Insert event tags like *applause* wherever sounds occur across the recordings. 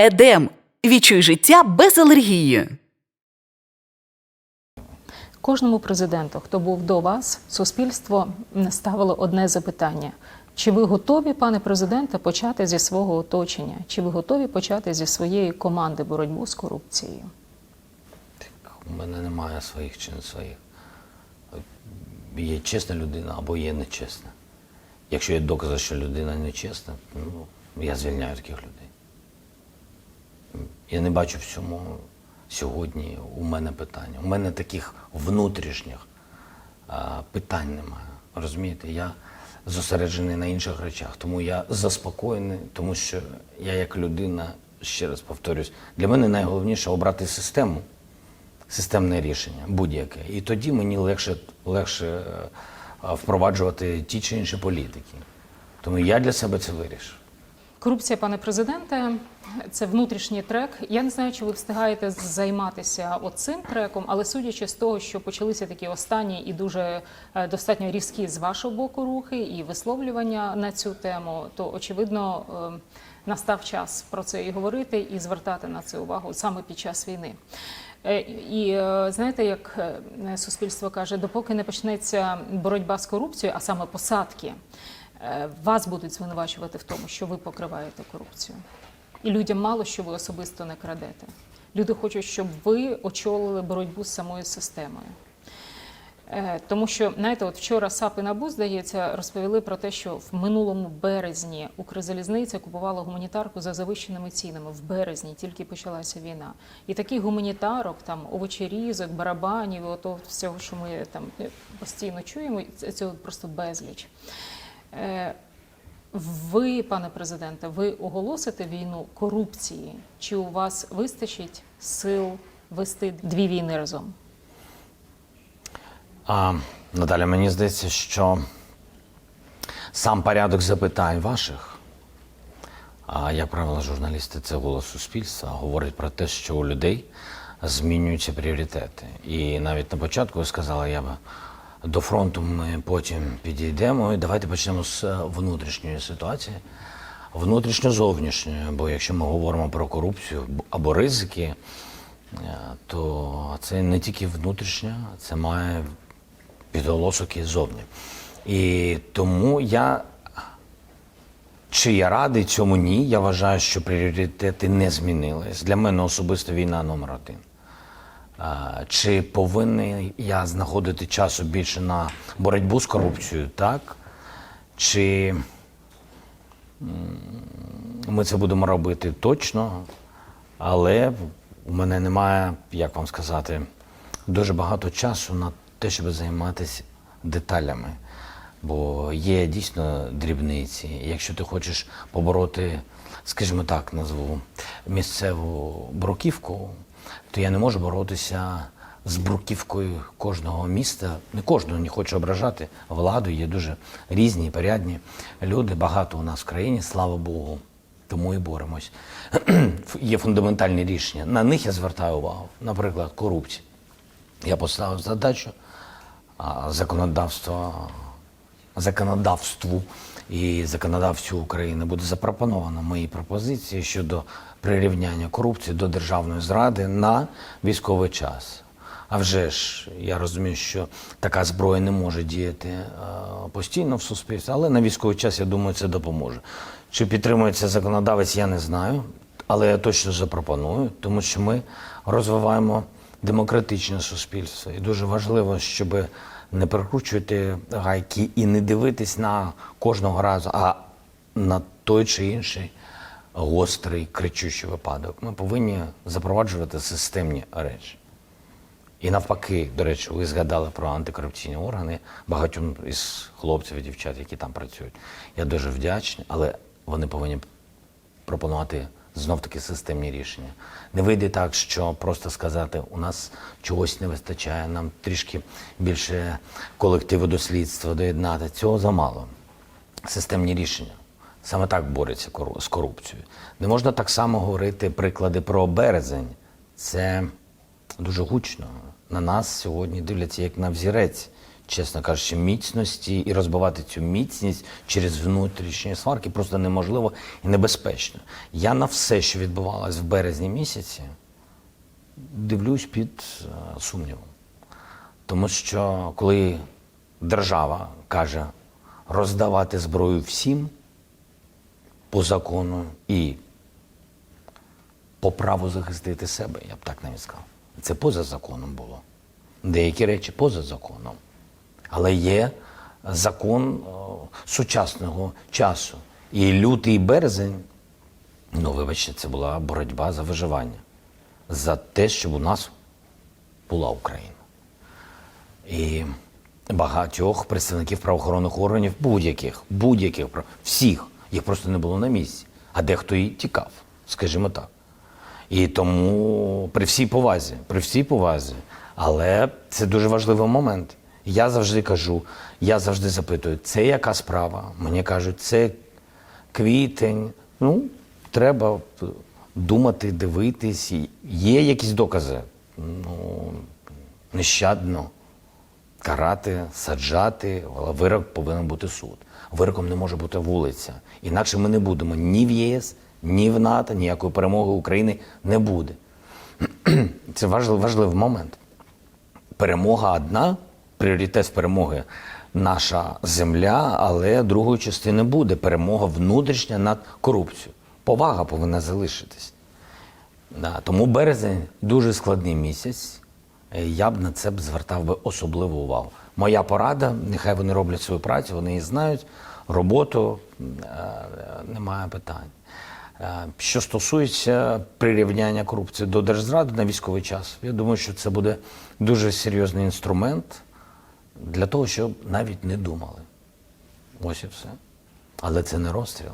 Едем. Відчуй життя без алергії. Кожному президенту, хто був до вас, суспільство ставило одне запитання: чи ви готові, пане президенте, почати зі свого оточення? Чи ви готові почати зі своєї команди боротьбу з корупцією? У мене немає своїх чи не своїх. Є чесна людина або є нечесна. Якщо є докази, що людина нечесна, ну, я звільняю таких людей. Я не бачу в цьому сьогодні у мене питання. У мене таких внутрішніх питань немає. Розумієте, я зосереджений на інших речах, тому я заспокоєний, тому що я як людина, ще раз повторюсь, для мене найголовніше обрати систему системне рішення, будь-яке. І тоді мені легше, легше е, впроваджувати ті чи інші політики. Тому я для себе це вирішив. Корупція, пане президенте, це внутрішній трек. Я не знаю, чи ви встигаєте займатися оцим треком, але судячи з того, що почалися такі останні і дуже е, достатньо різкі з вашого боку рухи і висловлювання на цю тему, то очевидно е, настав час про це і говорити, і звертати на це увагу саме під час війни. Е, І знаєте, як суспільство каже, допоки не почнеться боротьба з корупцією, а саме посадки, вас будуть звинувачувати в тому, що ви покриваєте корупцію. І людям мало що ви особисто не крадете. Люди хочуть, щоб ви очолили боротьбу з самою системою. Е, Тому що, знаєте, от вчора САП і НАБУ, здається, розповіли про те, що в минулому березні Укрзалізниця купувала гуманітарку за завищеними цінами. В березні тільки почалася війна. І таких гуманітарок, там овочерізок, барабанів, ото всього, що ми там е, постійно чуємо, цього просто безліч. Е, Ви, пане президенте, ви оголосите війну корупції? Чи у вас вистачить сил вести дві війни разом? А, Наталя, мені здається, що сам порядок запитань ваших, а як правило, журналісти це голос суспільства, говорить про те, що у людей змінюються пріоритети. І навіть на початку ви сказали, я би до фронту ми потім підійдемо. І давайте почнемо з е, внутрішньої ситуації, внутрішньо-зовнішньої. Бо якщо ми говоримо про корупцію або ризики, е, то це не тільки внутрішня, це має підголосок і зовні. І тому я чи я радий цьому ні. Я вважаю, що пріоритети не змінились. Для мене особисто війна номер один. Чи повинен я знаходити часу більше на боротьбу з корупцією? Так. Чи ми це будемо робити точно, але у мене немає, як вам сказати, дуже багато часу на те, щоб займатися деталями. Бо є дійсно дрібниці. Якщо ти хочеш побороти, скажімо так, назву місцеву бруківку, то я не можу боротися з бруківкою кожного міста. Не кожного не хочу ображати владу. Є дуже різні, порядні люди. Багато у нас в країні, слава Богу. Тому і боремось. *clears throat* Є фундаментальні рішення. На них я звертаю увагу. Наприклад, корупція. Я поставив задачу законодавства, законодавству і законодавцю України буде запропоновано мої пропозиції щодо прирівняння корупції до державної зради на військовий час. А вже ж я розумію, що така зброя не може діяти е, постійно в суспільстві, але на військовий час, я думаю, це допоможе. Чи підтримується законодавець, я не знаю, але я точно запропоную, тому що ми розвиваємо демократичне суспільство. І дуже важливо, щоб не перекручувати гайки і не дивитись на кожного разу, а на той чи інший гострий кричущий випадок. Ми повинні запроваджувати системні речі. І навпаки, до речі, ви згадали про антикорупційні органи багатьом із хлопців і дівчат, які там працюють. Я дуже вдячний, але вони повинні пропонувати знов таки системні рішення. Не вийде так, що просто сказати, у нас чогось не вистачає, нам трішки більше колективу дослідства доєднати. Цього замало. Системні рішення. Саме так бореться з корупцією. Не можна так само говорити приклади про березень. Це дуже гучно. На нас сьогодні дивляться як на взірець чесно кажучи, міцності і розбивати цю міцність через внутрішні сварки просто неможливо і небезпечно. Я на все, що відбувалось в березні місяці, дивлюсь під е, сумнівом. Тому що коли держава каже роздавати зброю всім по закону і по праву захистити себе, я б так навіть сказав. Це поза законом було. Деякі речі поза законом. Але є закон сучасного часу. І лютий березень, ну вибачте, це була боротьба за виживання, за те, щоб у нас була Україна. І багатьох представників правоохоронних органів, будь-яких, будь-яких, всіх, їх просто не було на місці. А дехто і тікав, скажімо так. І тому при всій повазі, при всій повазі, але це дуже важливий момент. Я завжди кажу, я завжди запитую, це яка справа? Мені кажуть, це квітень. Ну, треба думати, дивитись. Є якісь докази. Ну, нещадно карати, саджати, але вирок повинен бути суд. Вироком не може бути вулиця. Інакше ми не будемо ні в ЄС, ні в НАТО, ніякої перемоги України не буде. *clears throat* Це важливий, момент. Перемога одна, пріоритет перемоги наша земля, але другої частини буде перемога внутрішня над корупцією. Повага повинна залишитись. Да, тому березень дуже складний місяць. Я б на це б звертав би особливу увагу. Моя порада, нехай вони роблять свою працю, вони її знають, роботу, е, немає питань. Е, Що стосується прирівняння корупції до держзради на військовий час, я думаю, що це буде дуже серйозний інструмент для того, щоб навіть не думали. Ось і все. Але це не розстріл,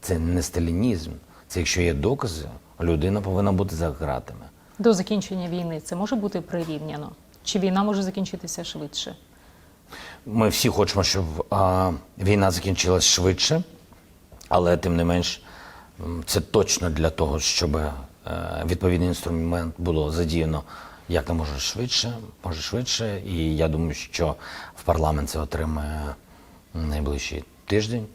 це не сталінізм. Це якщо є докази, людина повинна бути за ґратами. До закінчення війни це може бути прирівняно? Чи війна може закінчитися швидше? Ми всі хочемо, щоб а, війна закінчилась швидше, але тим не менш, це точно для того, щоб е, відповідний інструмент було задіяно як не може швидше, може швидше. І я думаю, що в парламент це отримає найближчий тиждень.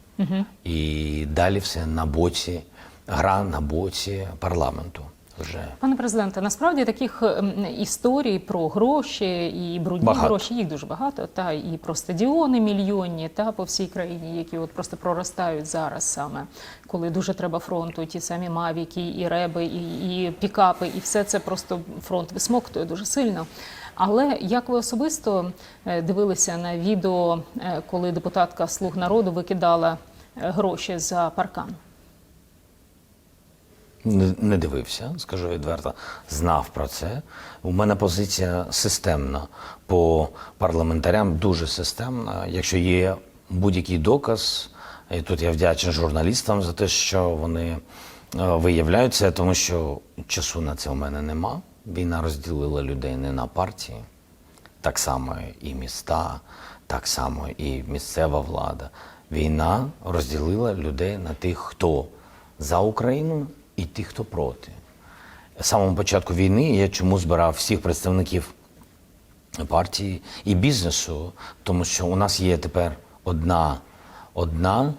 І далі все на боці, гра на боці парламенту. Вже Пане президенте, насправді таких ем, історій про гроші і брудні Багато. гроші їх дуже багато. Та і про стадіони мільйонні та по всій країні, які от просто проростають зараз саме, коли дуже треба фронту. Ті самі мавіки, і реби, і, і пікапи, і все це просто фронт висмоктує дуже сильно. Але як ви особисто е, дивилися на відео, е, коли депутатка Слуг народу викидала е, гроші за паркан? Не, дивився, скажу відверто, знав про це. У мене позиція системна по парламентарям, дуже системна. Якщо є будь-який доказ, і тут я вдячний журналістам за те, що вони е, виявляють це, тому що часу на це у мене нема. Війна розділила людей не на партії, так само і міста, так само і місцева влада. Війна розділила людей на тих, хто за Україну, і тих, хто проти. З самого початку війни я чому збирав всіх представників партії і бізнесу, тому що у нас є тепер одна, одна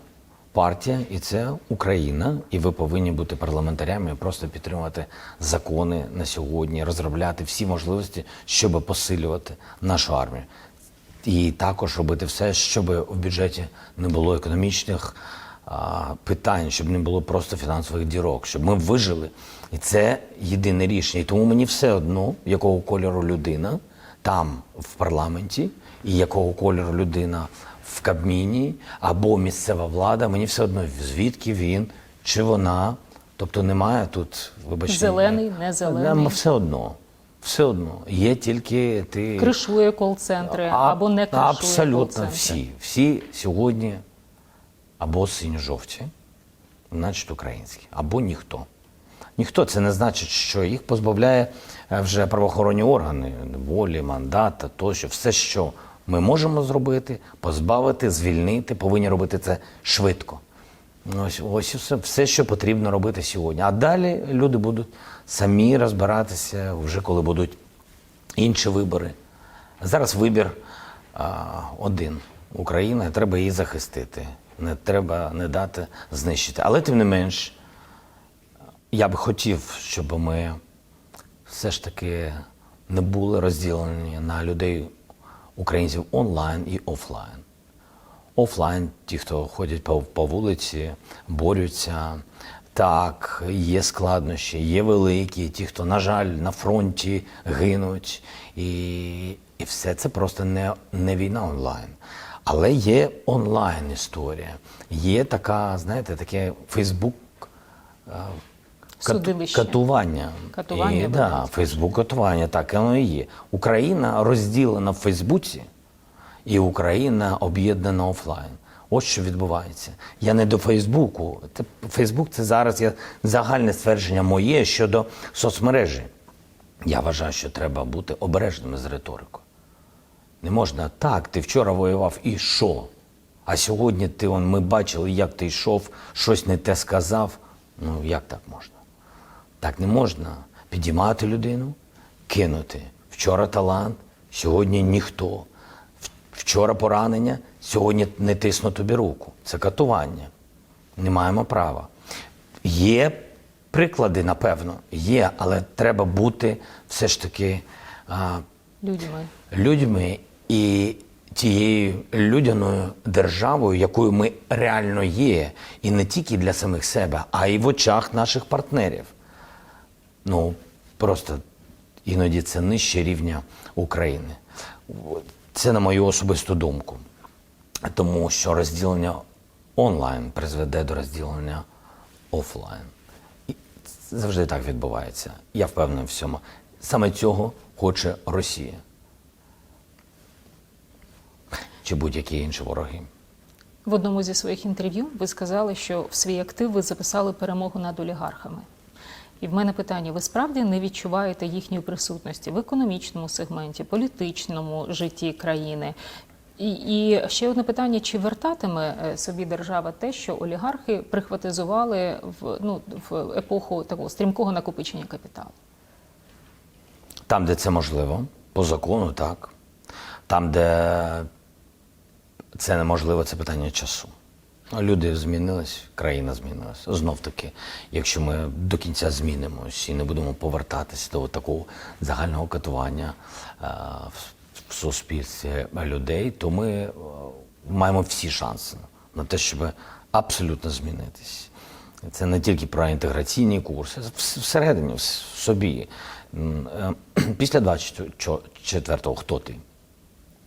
партія, і це Україна. І ви повинні бути парламентарями і просто підтримувати закони на сьогодні, розробляти всі можливості, щоб посилювати нашу армію. І також робити все, щоб в бюджеті не було економічних питань, щоб не було просто фінансових дірок, щоб ми вижили. І це єдине рішення. І тому мені все одно, якого кольору людина там в парламенті, і якого кольору людина в Кабміні або місцева влада, мені все одно звідки він чи вона. Тобто немає тут, вибачте, Зелений, не зелений. Нам все одно. Все одно. Є тільки ти. кришує кол-центри або не кришує Абсолютно всі. Всі сьогодні або синьо-жовті, значить українські, або ніхто. Ніхто це не значить, що їх позбавляє е, вже правоохоронні органи, волі, мандата, тощо. Все, що ми можемо зробити, позбавити, звільнити, повинні робити це швидко. Ось, ось все, все, що потрібно робити сьогодні. А далі люди будуть самі розбиратися, вже коли будуть інші вибори. Зараз вибір а, один Україна, треба її захистити. Не треба не дати знищити. Але тим не менш, я б хотів, щоб ми все ж таки не були розділені на людей українців онлайн і офлайн. Офлайн, ті, хто ходять по, по вулиці, борються. Так, є складнощі, є великі, ті, хто, на жаль, на фронті гинуть. І, і все це просто не, не війна онлайн. Але є онлайн історія. Є така, знаєте, таке Фейсбук Судилище. катування. Катування, І, да. Фейсбук катування, так воно і є. Україна розділена в Фейсбуці, і Україна об'єднана офлайн. Ось що відбувається. Я не до Фейсбуку. Фейсбук це зараз є загальне ствердження моє щодо соцмережі. Я вважаю, що треба бути обережними з риторикою. Не можна так, ти вчора воював і що? А сьогодні ти он, ми бачили, як ти йшов, щось не те сказав. Ну як так можна? Так не можна підіймати людину, кинути. Вчора талант, сьогодні ніхто. Вчора поранення, сьогодні не тисну тобі руку. Це катування. Не маємо права. Є приклади, напевно, є, але треба бути все ж таки а, Людьми. людьми і тією людяною державою, якою ми реально є, і не тільки для самих себе, а й в очах наших партнерів. Ну, просто іноді це нижче рівня України. Це на мою особисту думку. Тому що розділення онлайн призведе до розділення офлайн. І завжди так відбувається. Я впевнений в цьому. Саме цього хоче Росія. Чи будь-які інші вороги. В одному зі своїх інтерв'ю ви сказали, що в свій актив ви записали перемогу над олігархами. І в мене питання: ви справді не відчуваєте їхньої присутності в економічному сегменті, політичному житті країни? І, і ще одне питання: чи вертатиме е, собі держава те, що олігархи прихватизували в ну в епоху такого стрімкого накопичення капіталу? Там, де це можливо, по закону, так. Там, де це неможливо, це питання часу. Люди змінились, країна змінилась. Знов таки, якщо ми до кінця змінимось і не будемо повертатися до такого загального катування е, в- суспільстві людей, то ми е, маємо всі шанси на те, щоб абсолютно змінитись. Це не тільки про інтеграційні курси, вс- всередині, в собі. Е, *clears throat* Після 24-го хто ти?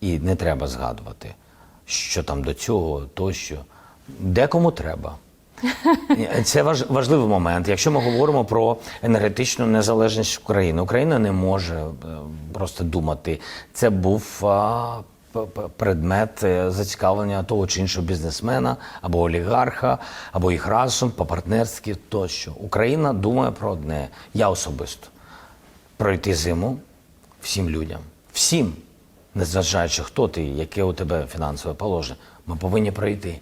І не треба згадувати, що там до цього, тощо. Декому треба. *laughs* Це важ, важливий момент. Якщо ми говоримо про енергетичну незалежність України, Україна не може е, просто думати. Це був а, предмет е, зацікавлення того чи іншого бізнесмена або олігарха, або їх разом по-партнерськи тощо. Україна думає про одне. Я особисто пройти зиму всім людям, всім, незважаючи хто ти, яке у тебе фінансове положення, ми повинні пройти.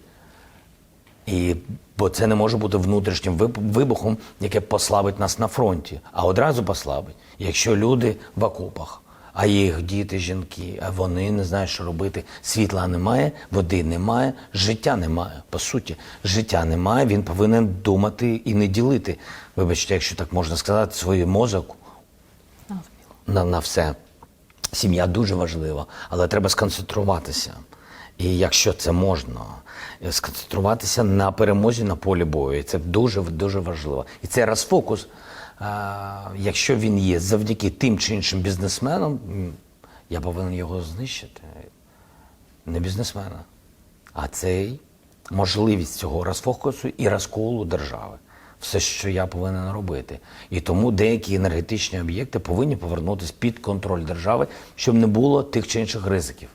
І, бо це не може бути внутрішнім вибухом, яке послабить нас на фронті, а одразу послабить, якщо люди в окопах, а їх діти, жінки, а вони не знають, що робити. Світла немає, води немає, життя немає. По суті, життя немає. Він повинен думати і не ділити. Вибачте, якщо так можна сказати, свій мозок на, на все. Сім'я дуже важлива, але треба сконцентруватися. І якщо це можна, е, сконцентруватися на перемозі на полі бою. І це дуже дуже важливо. І цей розфокус, а, якщо він є завдяки тим чи іншим бізнесменам, я повинен його знищити. Не бізнесмена, а цей можливість цього розфокусу і розколу держави. Все, що я повинен робити. І тому деякі енергетичні об'єкти повинні повернутися під контроль держави, щоб не було тих чи інших ризиків.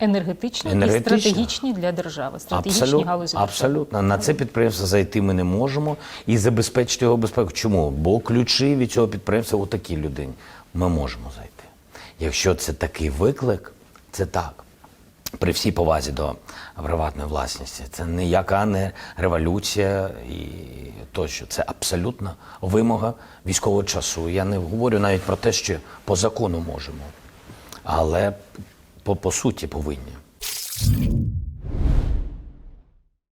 Енергетичні, Енергетичні. і стратегічні для держави, стратегічні Абсолютно, галузі. держави. абсолютно. На це підприємство зайти ми не можемо і забезпечити його безпеку. Чому? Бо ключі від цього підприємства у такій людині. Ми можемо зайти. Якщо це такий виклик, це так. При всій повазі до приватної власності. Це ніяка не революція і тощо. Це абсолютна вимога військового часу. Я не говорю навіть про те, що по закону можемо. Але по, по суті повинні.